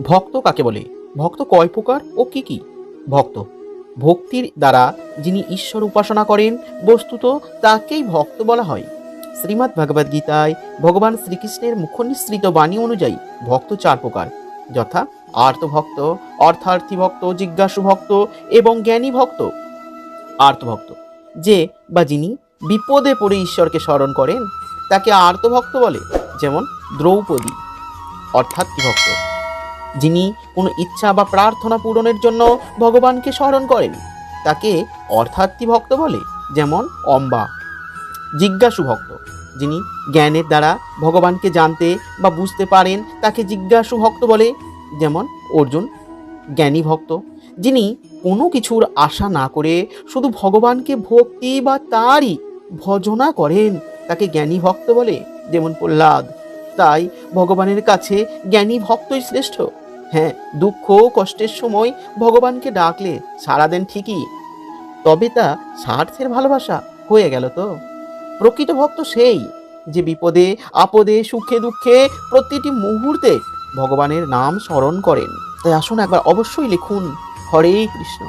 ভক্ত কাকে বলে? ভক্ত কয় প্রকার ও কি কি? ভক্ত। ভক্তির দ্বারা যিনি ঈশ্বর উপাসনা করেন, বস্তুত তাকেই ভক্ত বলা হয়। শ্রীমদ্ ভগবদ গীতায় ভগবান শ্রীকৃষ্ণের মুখনিসৃত বাণী অনুযায়ী ভক্ত চার প্রকার। যথা আর্ত ভক্ত অর্থার্থী ভক্ত, জিজ্ঞাসু ভক্ত এবং জ্ঞানী ভক্ত। আর্ত ভক্ত যে বা যিনি বিপদে পড়ে ঈশ্বরকে স্মরণ করেন, তাকে আর্ত ভক্ত বলে, যেমন দ্রৌপদী, অর্থাৎ ভক্ত? যিনি কোনো ইচ্ছা বা প্রার্থনা পূরণের জন্য ভগবানকে স্মরণ করেন, তাকে অর্থার্থী ভক্ত বলে, যেমন অম্বা। জিজ্ঞাসু ভক্ত, যিনি জ্ঞানের দ্বারা ভগবানকে জানতে বা বুঝতে পারেন, তাকে জিজ্ঞাসু ভক্ত বলে, যেমন অর্জুন। জ্ঞানী ভক্ত, যিনি কোনো কিছুর আশা না করে শুধু ভগবানকে ভক্তি বা তারই ভজনা করেন, তাকে জ্ঞানী ভক্ত বলে, যেমন প্রহ্লাদ। তাই ভগবানের কাছে জ্ঞানী ভক্তই শ্রেষ্ঠ। হ্যাঁ দুঃখ কষ্টের সময় ভগবানকে ডাকলে সারা দেন ঠিকই। তবে তা স্বার্থের ভালোবাসা হয়ে গেল তো। প্রকৃত ভক্ত সেই যে বিপদে, আপদে, সুখে, দুঃখে প্রতিটি মুহূর্তে ভগবানের নাম স্মরণ করেন। তাই আসুন একবার অবশ্যই লিখুন, হরে কৃষ্ণ।